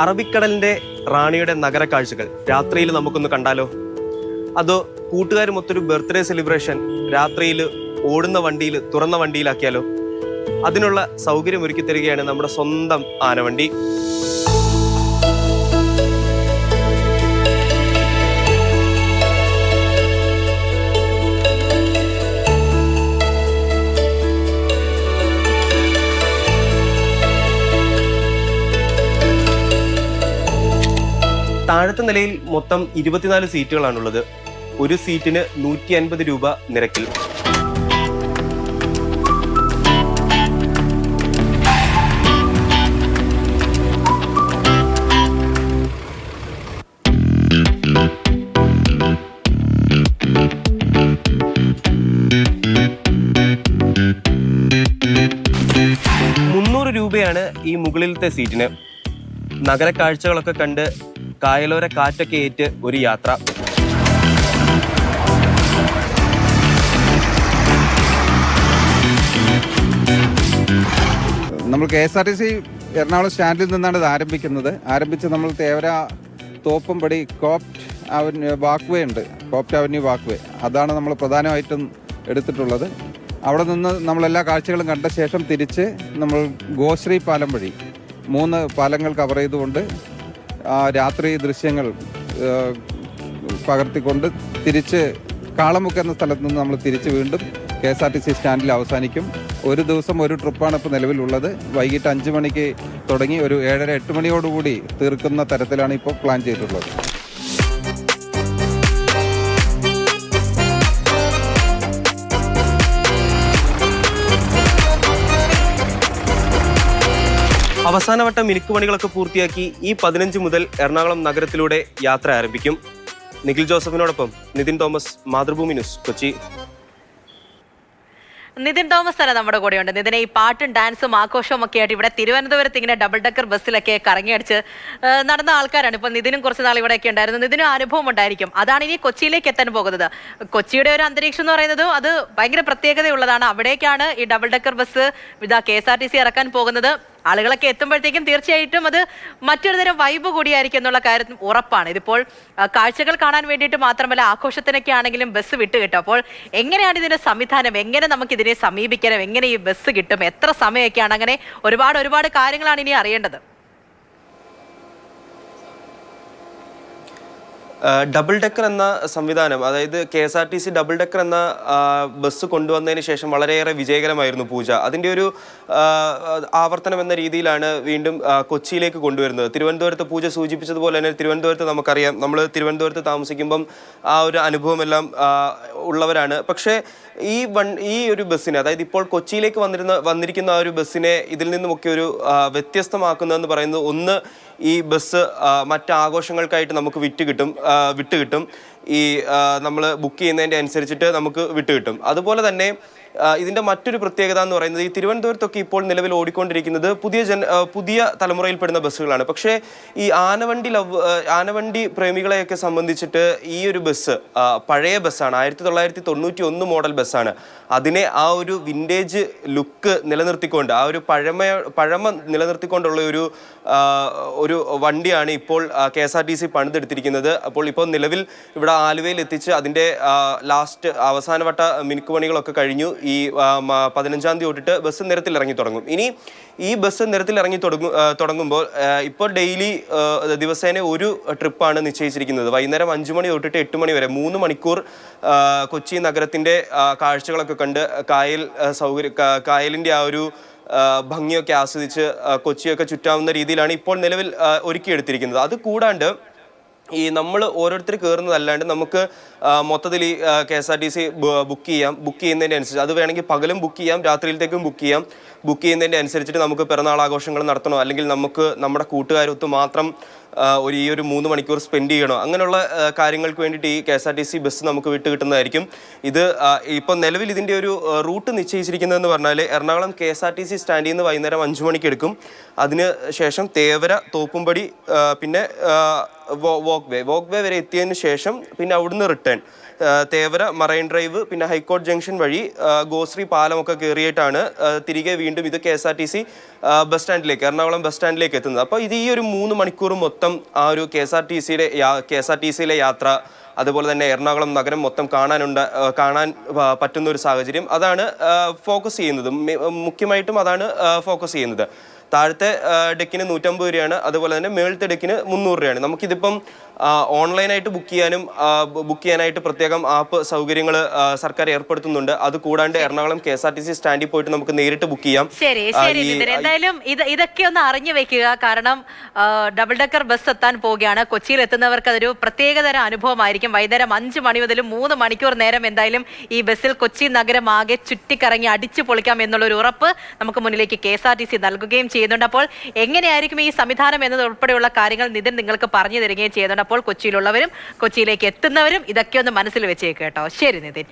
അറബിക്കടലിന്റെ റാണിയുടെ നഗര കാഴ്ചകൾ രാത്രിയിൽ നമുക്കൊന്ന് കണ്ടാലോ? അതോ കൂട്ടുകാരുമൊത്തൊരു ബർത്ത്ഡേ സെലിബ്രേഷൻ രാത്രിയിൽ ഓടുന്ന വണ്ടിയിൽ തുറന്ന വണ്ടിയിലാക്കിയാലോ? അതിനുള്ള സൗകര്യം ഒരുക്കി തരികയാണ് നമ്മുടെ സ്വന്തം ആനവണ്ടി. താഴത്തെ നിലയിൽ മൊത്തം ഇരുപത്തിനാല് സീറ്റുകളാണുള്ളത്. ഒരു സീറ്റിന് നൂറ്റി അൻപത് രൂപ നിരക്കിൽ. മുന്നൂറ് രൂപയാണ് ഈ മുകളിലത്തെ സീറ്റിന്. നഗര കാഴ്ചകളൊക്കെ കണ്ട് കായലോര കാറ്റൊക്കെ ഏറ്റ് ഒരു യാത്ര. നമ്മൾ K S R T C Ernakulam സ്റ്റാൻഡിൽ നിന്നാണ് ഇത് ആരംഭിക്കുന്നത്. ആരംഭിച്ച് നമ്മൾ Thevara Thoppumpady Copt avenue walkway ഉണ്ട്. കോപ്റ്റ് അവന്യൂ വാക്വേ അതാണ് നമ്മൾ പ്രധാനമായിട്ടും എടുത്തിട്ടുള്ളത്. അവിടെ നിന്ന് നമ്മളെല്ലാ കാഴ്ചകളും കണ്ട ശേഷം തിരിച്ച് നമ്മൾ ഗോശ്രീ പാലം വഴി മൂന്ന് പാലങ്ങൾ കവർ ചെയ്തുകൊണ്ട് രാത്രി ദൃശ്യങ്ങൾ ആ, പകർത്തിക്കൊണ്ട് തിരിച്ച് കാളമുക്ക് എന്ന സ്ഥലത്ത് നിന്ന് നമ്മൾ തിരിച്ച് വീണ്ടും K S R T C സ്റ്റാൻഡിൽ അവസാനിക്കും. ഒരു ദിവസം ഒരു ട്രിപ്പാണ് ഇപ്പോൾ നിലവിലുള്ളത്. വൈകിട്ട് അഞ്ച് മണിക്ക് തുടങ്ങി ഒരു ഏഴര എട്ട് മണിയോടുകൂടി തീർക്കുന്ന തരത്തിലാണ് ഇപ്പോൾ പ്ലാൻ ചെയ്തിട്ടുള്ളത്. അവസാനവട്ട മിനുക്ക് പണികളൊക്കെ പൂർത്തിയാക്കി ഈ പതിനഞ്ച് മുതൽ എറണാകുളം നഗരത്തിലൂടെ യാത്ര ആരംഭിക്കും. Nikhil ജോസഫിനോടൊപ്പം Nithin Thomas Mathrubhumi news Kochi. Nithin Thomas തന്നെ നമ്മുടെ കൂടെയുണ്ട്. നിതിനെ ഈ പാട്ടും ഡാൻസും ആഘോഷവും ഒക്കെ ആയിട്ട് ഇവിടെ തിരുവനന്തപുരത്ത് ഇങ്ങനെ ഡബിൾ ഡക്കർ ബസ്സിലൊക്കെ കറങ്ങിയടിച്ച് നടന്ന ആൾക്കാരാണ്. ഇപ്പൊ നിതിനും കുറച്ച് നാൾ ഇവിടെയൊക്കെ ഉണ്ടായിരുന്നു. നിതിനും അനുഭവം ഉണ്ടായിരിക്കും. അതാണ് ഇനി കൊച്ചിയിലേക്ക് എത്താൻ പോകുന്നത്. കൊച്ചിയുടെ ഒരു അന്തരീക്ഷം എന്ന് പറയുന്നത് അത് ഭയങ്കര പ്രത്യേകതയുള്ളതാണ്. അവിടേക്കാണ് ഈ ഡബിൾ ഡക്കർ ബസ് ഇതാ K S R T C ഇറക്കാൻ പോകുന്നത്. ആളുകളൊക്കെ എത്തുമ്പോഴത്തേക്കും തീർച്ചയായിട്ടും അത് മറ്റൊരു തരം വൈബ് കൂടിയായിരിക്കും എന്നുള്ള കാര്യം ഉറപ്പാണ്. ഇതിപ്പോൾ കാഴ്ചകൾ കാണാൻ വേണ്ടിയിട്ട് മാത്രമല്ല ആഘോഷത്തിനൊക്കെ ആണെങ്കിലും ബസ് വിട്ട് കിട്ടും. അപ്പോൾ എങ്ങനെയാണ് ഇതിന്റെ സംവിധാനം? എങ്ങനെ നമുക്ക് ഇതിനെ സമീപിക്കണം? എങ്ങനെ ഈ ബസ് കിട്ടും? എത്ര സമയമൊക്കെയാണ്? അങ്ങനെ ഒരുപാട് ഒരുപാട് കാര്യങ്ങളാണ് ഇനി അറിയേണ്ടത്. ഡബിൾ ഡെക്കർ എന്ന സംവിധാനം അതായത് K S R T C double decker എന്ന ബസ് കൊണ്ടുവന്നതിന് ശേഷം വളരെയേറെ വിജയകരമായിരുന്നു പൂജ. അതിന്റെ ഒരു ആവർത്തനം എന്ന രീതിയിലാണ് വീണ്ടും കൊച്ചിയിലേക്ക് കൊണ്ടുവരുന്നത്. തിരുവനന്തപുരത്ത് പൂജ സൂചിപ്പിച്ചതുപോലെ തന്നെ തിരുവനന്തപുരത്ത് നമുക്കറിയാം. നമ്മൾ തിരുവനന്തപുരത്ത് താമസിക്കുമ്പം ആ ഒരു അനുഭവമെല്ലാം ഉള്ളവരാണ്. പക്ഷേ ഈ വൺ ഈ ഒരു ബസ്സിനെ അതായത് ഇപ്പോൾ കൊച്ചിയിലേക്ക് വന്നിരുന്ന വന്നിരിക്കുന്ന ആ ഒരു ബസ്സിനെ ഇതിൽ നിന്നുമൊക്കെ ഒരു വ്യത്യസ്തമാക്കുന്നതെന്ന് പറയുന്നത് ഒന്ന് ഈ ബസ് മറ്റ് ആഘോഷങ്ങൾക്കായിട്ട് നമുക്ക് വിറ്റ് കിട്ടും വിട്ട് കിട്ടും. ഈ നമ്മൾ ബുക്ക് ചെയ്യുന്നതിന്റെ അനുസരിച്ചിട്ട് നമുക്ക് വിട്ട് കിട്ടും. അതുപോലെ തന്നെ ഇതിന്റെ മറ്റൊരു പ്രത്യേകത എന്ന് പറയുന്നത് ഈ തിരുവനന്തപുരത്തൊക്കെ ഇപ്പോൾ നിലവിൽ ഓടിക്കൊണ്ടിരിക്കുന്നത് പുതിയ ജന പുതിയ തലമുറയിൽപ്പെടുന്ന ബസ്സുകളാണ്. പക്ഷേ ഈ ആനവണ്ടി ലവ് ആനവണ്ടി പ്രേമികളെയൊക്കെ സംബന്ധിച്ചിട്ട് ഈ ഒരു ബസ് പഴയ ബസ്സാണ്. ആയിരത്തി തൊള്ളായിരത്തി തൊണ്ണൂറ്റി ഒന്ന് മോഡൽ ബസ്സാണ്. അതിനെ ആ ഒരു വിന്റേജ് ലുക്ക് നിലനിർത്തിക്കൊണ്ട് ആ ഒരു പഴമ പഴമ നിലനിർത്തിക്കൊണ്ടുള്ള ഒരു ഒരു വണ്ടിയാണ് ഇപ്പോൾ K S R T C പണിതെടുത്തിരിക്കുന്നത്. അപ്പോൾ ഇപ്പോൾ നിലവിൽ ഇവിടെ ആലുവയിൽ എത്തിച്ച് അതിന്റെ ലാസ്റ്റ് അവസാനവട്ട മിനുക്കുപണികളൊക്കെ കഴിഞ്ഞു. ഈ പതിനഞ്ചാം തീയതി തൊട്ടിട്ട് ബസ് നിരത്തിൽ ഇറങ്ങി തുടങ്ങും. ഇനി ഈ ബസ് നിരത്തിൽ ഇറങ്ങി തുടങ്ങും തുടങ്ങുമ്പോൾ ഇപ്പോൾ ഡെയിലി ദിവസേന ഒരു ട്രിപ്പാണ് നിശ്ചയിച്ചിരിക്കുന്നത്. വൈകുന്നേരം അഞ്ച് മണി തൊട്ടിട്ട് എട്ട് മണി വരെ മൂന്ന് മണിക്കൂർ കൊച്ചി നഗരത്തിന്റെ കാഴ്ചകളൊക്കെ കണ്ട് കായൽ സൗകര്യ കായലിന്റെ ആ ഒരു ഭംഗിയൊക്കെ ആസ്വദിച്ച് കൊച്ചിയൊക്കെ ചുറ്റാവുന്ന രീതിയിലാണ് ഇപ്പോൾ നിലവിൽ ഒരുക്കിയെടുത്തിരിക്കുന്നത്. അത് കൂടാണ്ട് ഈ നമ്മൾ ഓരോരുത്തർ കയറുന്നതല്ലാണ്ട് നമുക്ക് മൊത്തത്തിൽ ഈ K S R T C book ചെയ്യാം. ബുക്ക് ചെയ്യുന്നതിന്റെ അനുസരിച്ച് അത് വേണമെങ്കിൽ പകലും ബുക്ക് ചെയ്യാം രാത്രിയിലത്തേക്കും ബുക്ക് ചെയ്യാം. ബുക്ക് ചെയ്യുന്നതിന്റെ അനുസരിച്ചിട്ട് നമുക്ക് പിറന്നാൾ ആഘോഷങ്ങൾ നടത്തണോ? അല്ലെങ്കിൽ നമുക്ക് നമ്മുടെ കൂട്ടുകാരൊത്ത് മാത്രം ഒരു ഈ ഒരു മൂന്ന് മണിക്കൂർ സ്പെൻഡ് ചെയ്യണോ? അങ്ങനെയുള്ള കാര്യങ്ങൾക്ക് വേണ്ടിയിട്ട് ഈ K S R T C bus നമുക്ക് വിട്ട് കിട്ടുന്നതായിരിക്കും. ഇത് ഇപ്പോൾ നിലവിൽ ഇതിന്റെ ഒരു റൂട്ട് നിശ്ചയിച്ചിരിക്കുന്നതെന്ന് പറഞ്ഞാൽ Ernakulam K S R T C സ്റ്റാൻഡിൽ നിന്ന് വൈകുന്നേരം അഞ്ച് മണിക്ക് എടുക്കും. അതിന് ശേഷം തേവര തോപ്പുംപടി പിന്നെ വോക്ക് വേ വോക്ക് വേ വരെ എത്തിയതിന് ശേഷം പിന്നെ അവിടുന്ന് റിട്ടേൺ തേവര മറൈൻ ഡ്രൈവ് പിന്നെ ഹൈക്കോർട്ട് ജംഗ്ഷൻ വഴി ഗോശ്രീ പാലമൊക്കെ കയറിയിട്ടാണ് തിരികെ വീണ്ടും ഇത് K S R T C bus സ്റ്റാൻഡിലേക്ക് Ernakulam bus സ്റ്റാൻഡിലേക്ക് എത്തുന്നത്. അപ്പോൾ ഇത് ഈ ഒരു മൂന്ന് മണിക്കൂർ മൊത്തം ആ ഒരു കെ എസ് ആർ ടി സിയുടെ കെ എസ് ആർ ടി സിയിലെ യാത്ര അതുപോലെ തന്നെ എറണാകുളം നഗരം മൊത്തം കാണാനുണ്ട് കാണാൻ പറ്റുന്ന ഒരു സാഹചര്യം. അതാണ് ഫോക്കസ് ചെയ്യുന്നത്. മുഖ്യമായിട്ടും അതാണ് ഫോക്കസ് ചെയ്യുന്നത്. താഴത്തെ ഡെക്കിന് നൂറ്റമ്പത് രൂപയാണ്. അതുപോലെ തന്നെ മേളത്തെ ഡെക്കിന് മുന്നൂറ് രൂപയാണ്. നമുക്കിതിപ്പം ഓൺലൈനായിട്ട് ബുക്ക് ചെയ്യാനും ബുക്ക് ചെയ്യാനായിട്ട് പ്രത്യേകം ആപ്പ് സൗകര്യങ്ങൾ സർക്കാർ ഏർപ്പെടുത്തുന്നുണ്ട്. അത് കൂടാണ്ട് Ernakulam K S R T C സ്റ്റാൻഡിൽ പോയിട്ട് നമുക്ക് നേരിട്ട് ബുക്ക് ചെയ്യാം. ശരി ശരി എന്തായാലും ഇത് ഇതൊക്കെ ഒന്ന് അറിഞ്ഞു വെക്കുക. കാരണം ഡബിൾ ഡെക്കർ ബസ് എത്താൻ പോവുകയാണ്. കൊച്ചിയിൽ എത്തുന്നവർക്ക് അതൊരു പ്രത്യേകതരം അനുഭവമായിരിക്കും. വൈകുന്നേരം അഞ്ച് മണി മുതൽ മൂന്ന് മണിക്കൂർ നേരം എന്തായാലും ഈ ബസ്സിൽ കൊച്ചി നഗരം ആകെ ചുറ്റിക്കറങ്ങി അടിച്ചു പൊളിക്കാം എന്നുള്ളൊരു ഉറപ്പ് നമുക്ക് മുന്നിലേക്ക് K S R T C നൽകുകയും ചെയ്യുന്നുണ്ട്. അപ്പോൾ എങ്ങനെയായിരിക്കും ഈ സംവിധാനം എന്നത് ഉൾപ്പെടെയുള്ള കാര്യങ്ങൾ നിതിൻ നിങ്ങൾക്ക് പറഞ്ഞു തരികയും ചെയ്യുന്നുണ്ട് അപ്പോൾ കൊച്ചിയിലുള്ളവരും കൊച്ചിയിലേക്ക് എത്തുന്നവരും ഇതൊക്കെ ഒന്ന് മനസ്സിൽ വെച്ചേക്ക് കേട്ടോ. ശരി നിതിൻ.